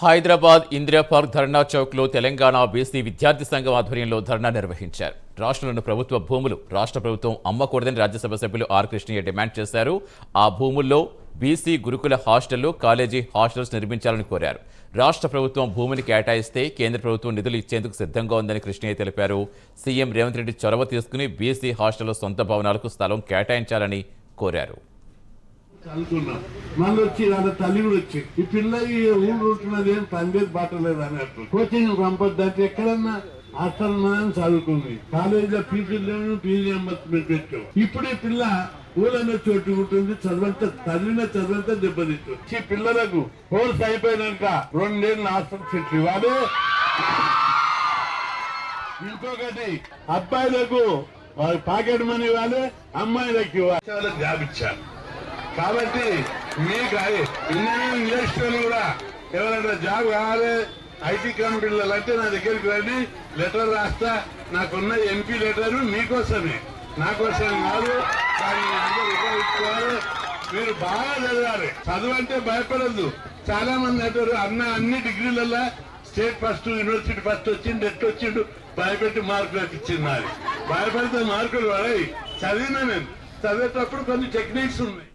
హైదరాబాద్ ఇందిరాపార్క్ ధర్నా చౌక్లో తెలంగాణ బీసీ విద్యార్థి సంఘం ఆధ్వర్యంలో ధర్నా నిర్వహించారు. రాష్ట్రంలోని ప్రభుత్వ భూములు రాష్ట్ర ప్రభుత్వం అమ్మకూడదని రాజ్యసభ సభ్యులు ఆర్ కృష్ణయ్య డిమాండ్ చేశారు. ఆ భూముల్లో బీసీ గురుకుల హాస్టళ్ళు కాలేజీ హాస్టల్స్ నిర్మించాలని కోరారు. రాష్ట్ర ప్రభుత్వం భూమిని కేటాయిస్తే కేంద్ర ప్రభుత్వం నిధులు ఇచ్చేందుకు సిద్ధంగా ఉందని కృష్ణయ్య తెలిపారు. సీఎం రేవంత్ రెడ్డి చొరవ తీసుకుని బీసీ హాస్టళ్ళ సొంత భవనాలకు స్థలం కేటాయించాలని కోరారు. అనుకున్నాం మళ్ళీ వచ్చి వాళ్ళ తల్లి కూడా వచ్చి ఈ పిల్ల ఈ ఊరు ఉంటున్నది ఏం పందేది బాటలేదు అన్నట్టు కోచింగ్ పంపొద్దు అంటే ఎక్కడన్నా అసలు అని చదువుకుంది. కాలేజీలో ఫీజులు లేవు ఫీజు రియంబర్స్మెంట్ పెట్టాం ఇప్పుడు ఈ పిల్ల ఊళ్ళనే చోటు ఉంటుంది చదువంతా చదివిన చదువంతా దెబ్బతింటుంది. పిల్లలకు కోర్స్ అయిపోయినాక రెండేళ్ళు హాస్టల్ సీట్లు ఇవ్వాలి. ఇంకొకటి అబ్బాయిలకు వాళ్ళ పాకెట్ మనీ ఇవ్వాలి అమ్మాయిలకు ఇవ్వాలి. జాబ్ ఇచ్చారు. కాబట్టి మీకు అది ఇంజనీరింగ్ కూడా ఎవరైనా జాబ్ కావాలి ఐటీ కంపెనీలు అంటే నా దగ్గరికి రండి లెటర్ రాస్తా. నాకున్న ఎంపీ లెటర్ మీకోసమే నా కోసం కాదు అందరూ ఉపయోగించుకోవాలి. మీరు బాగా చదవాలి. చదువు అంటే భయపడద్దు. చాలా మంది అంటారు అన్న అన్ని డిగ్రీలలో స్టేట్ ఫస్ట్ యూనివర్సిటీ ఫస్ట్ వచ్చిండు ఎట్టు వచ్చిండు భయపెట్టి మార్కులు ఇచ్చింది అది భయపడితే మార్కులు పడాయి చదివినా నేను. చదివేటప్పుడు కొన్ని టెక్నిక్స్ ఉన్నాయి.